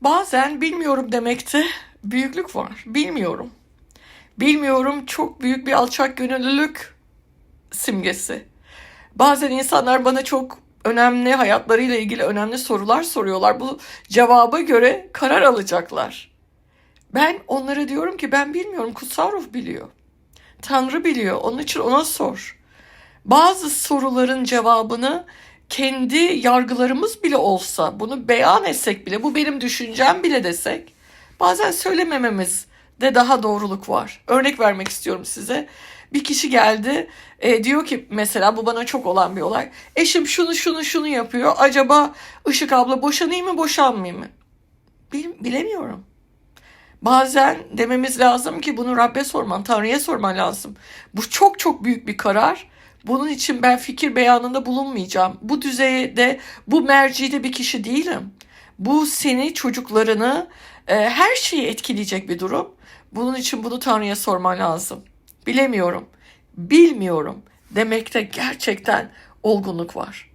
Bazen bilmiyorum demekte büyüklük var. Bilmiyorum. Bilmiyorum çok büyük bir alçak gönüllülük simgesi. Bazen insanlar bana çok önemli hayatlarıyla ilgili önemli sorular soruyorlar. Bu cevaba göre karar alacaklar. Ben onlara diyorum ki ben bilmiyorum. Kutsal ruh biliyor. Tanrı biliyor. Onun için ona sor. Bazı soruların cevabını kendi yargılarımız bile olsa, bunu beyan etsek bile, bu benim düşüncem bile desek, bazen söylemememiz de daha doğruluk var. Örnek vermek istiyorum size. Bir kişi geldi, e, diyor ki mesela bu bana çok olan bir olay. Eşim şunu şunu şunu yapıyor. Acaba Işık abla boşanayım mı boşanmayayım mı? Bil- bilemiyorum. Bazen dememiz lazım ki bunu Rabbe sorman, Tanrı'ya sorman lazım. Bu çok çok büyük bir karar. Bunun için ben fikir beyanında bulunmayacağım. Bu düzeyde, bu mercide bir kişi değilim. Bu seni, çocuklarını, e, her şeyi etkileyecek bir durum. Bunun için bunu Tanrı'ya sorman lazım. Bilemiyorum, bilmiyorum demekte gerçekten olgunluk var.